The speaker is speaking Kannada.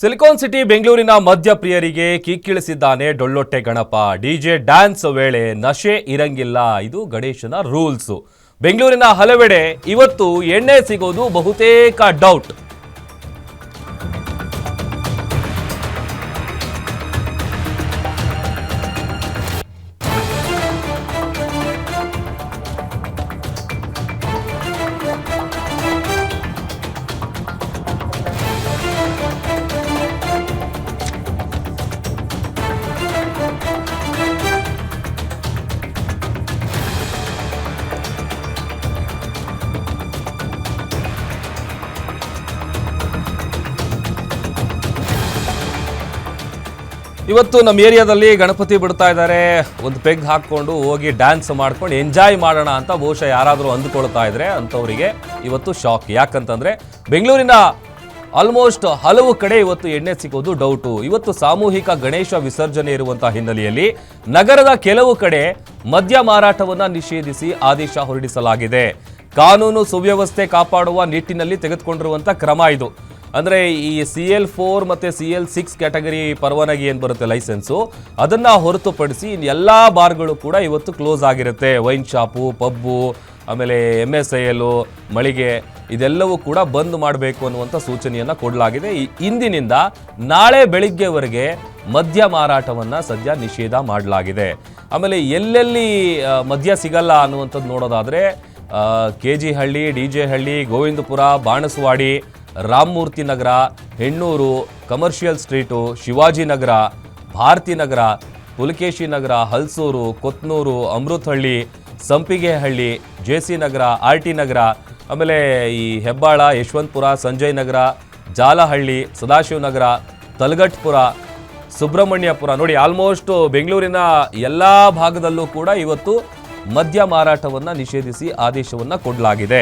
ಸಿಲಿಕಾನ್ ಸಿಟಿ ಬೆಂಗಳೂರಿನ ಮದ್ಯ ಪ್ರಿಯರಿಗೆ ಕಿಕ್ಕಿಳಿಸಿದ್ದಾನೆ ಡೊಳ್ಳೊಟ್ಟೆ ಗಣಪ. ಡಿಜೆ ಡ್ಯಾನ್ಸ್ ವೇಳೆ ನಶೆ ಇರಂಗಿಲ್ಲ. ಇದು ಗಣೇಶನ ರೂಲ್ಸ್. ಬೆಂಗಳೂರಿನ ಹಲವೆಡೆ ಇವತ್ತು ಎಣ್ಣೆ ಸಿಗೋದು ಬಹುತೇಕ ಡೌಟ್. ಇವತ್ತು ನಮ್ಮ ಏರಿಯಾದಲ್ಲಿ ಗಣಪತಿ ಬಿಡ್ತಾ ಇದ್ದಾರೆ. ಒಂದು ಪೆಗ್ ಹಾಕ್ಕೊಂಡು ಹೋಗಿ ಡ್ಯಾನ್ಸ್ ಮಾಡ್ಕೊಂಡು ಎಂಜಾಯ್ ಮಾಡೋಣ ಅಂತ ಬಹುಶಃ ಯಾರಾದರೂ ಅಂದುಕೊಳ್ತಾ ಇದ್ರೆ ಅಂಥವರಿಗೆ ಇವತ್ತು ಶಾಕ್ ಯಾಕಂತಂದ್ರೆ ಬೆಂಗಳೂರಿನ ಆಲ್ಮೋಸ್ಟ್ ಹಲವು ಕಡೆ ಇವತ್ತು ಎಣ್ಣೆ ಸಿಗೋದು ಡೌಟು ಇವತ್ತು ಸಾಮೂಹಿಕ ಗಣೇಶ ವಿಸರ್ಜನೆ ಇರುವಂತಹ ಹಿನ್ನೆಲೆಯಲ್ಲಿ ನಗರದ ಕೆಲವು ಕಡೆ ಮದ್ಯ ಮಾರಾಟವನ್ನು ನಿಷೇಧಿಸಿ ಆದೇಶ ಹೊರಡಿಸಲಾಗಿದೆ. ಕಾನೂನು ಸುವ್ಯವಸ್ಥೆ ಕಾಪಾಡುವ ನಿಟ್ಟಿನಲ್ಲಿ ತೆಗೆದುಕೊಂಡಿರುವಂಥ ಕ್ರಮ ಇದು. ಅಂದ್ರೆ ಈ ಸಿ ಎಲ್ ಫೋರ್ ಮತ್ತೆ ಸಿ ಎಲ್ ಸಿಕ್ಸ್ ಕ್ಯಾಟಗರಿ ಪರವಾನಗಿ ಏನು ಬರುತ್ತೆ ಲೈಸೆನ್ಸು ಅದನ್ನ ಹೊರತುಪಡಿಸಿ ಎಲ್ಲಾ ಬಾರ್ಗಳು ಕೂಡ ಇವತ್ತು ಕ್ಲೋಸ್ ಆಗಿರುತ್ತೆ. ವೈನ್ ಶಾಪು, ಪಬ್ಬು, ಆಮೇಲೆ ಎಂ ಎಸ್ ಐ ಎಲು ಮಳಿಗೆ, ಇದೆಲ್ಲವೂ ಕೂಡ ಬಂದ್ ಮಾಡಬೇಕು ಅನ್ನುವಂಥ ಸೂಚನೆಯನ್ನು ಕೊಡಲಾಗಿದೆ. ಇಂದಿನಿಂದ ನಾಳೆ ಬೆಳಿಗ್ಗೆವರೆಗೆ ಮದ್ಯ ಮಾರಾಟವನ್ನು ಸದ್ಯ ನಿಷೇಧ ಮಾಡಲಾಗಿದೆ. ಆಮೇಲೆ ಎಲ್ಲೆಲ್ಲಿ ಮದ್ಯ ಸಿಗಲ್ಲ ಅನ್ನುವಂಥದ್ದು ನೋಡೋದಾದರೆ K G Halli, D J Halli, Govindapura, Banaswadi Ramamurthy Nagar, Hennur, commercial street, Shivaji Nagar, Bharathi Nagar, Pulakeshi Nagar, Halsoor, Kothnur, Amruthahalli, Sampigehalli, J C Nagar, R T Nagar, ಆಮೇಲೆ ಈ ಹೆಬ್ಬಾಳ, ಯಶವಂತಪುರ, ಸಂಜಯ್ ನಗರ, ಜಾಲಹಳ್ಳಿ ಸದಾಶಿವನಗರ ತಲಗಟ್ಪುರ, ಸುಬ್ರಹ್ಮಣ್ಯಪುರ. ನೋಡಿ ಆಲ್ಮೋಸ್ಟ್ ಬೆಂಗಳೂರಿನ ಎಲ್ಲ ಭಾಗದಲ್ಲೂ ಕೂಡ ಇವತ್ತು ಮದ್ಯ ಮಾರಾಟವನ್ನು ನಿಷೇಧಿಸಿ ಆದೇಶವನ್ನು ಕೊಡಲಾಗಿದೆ.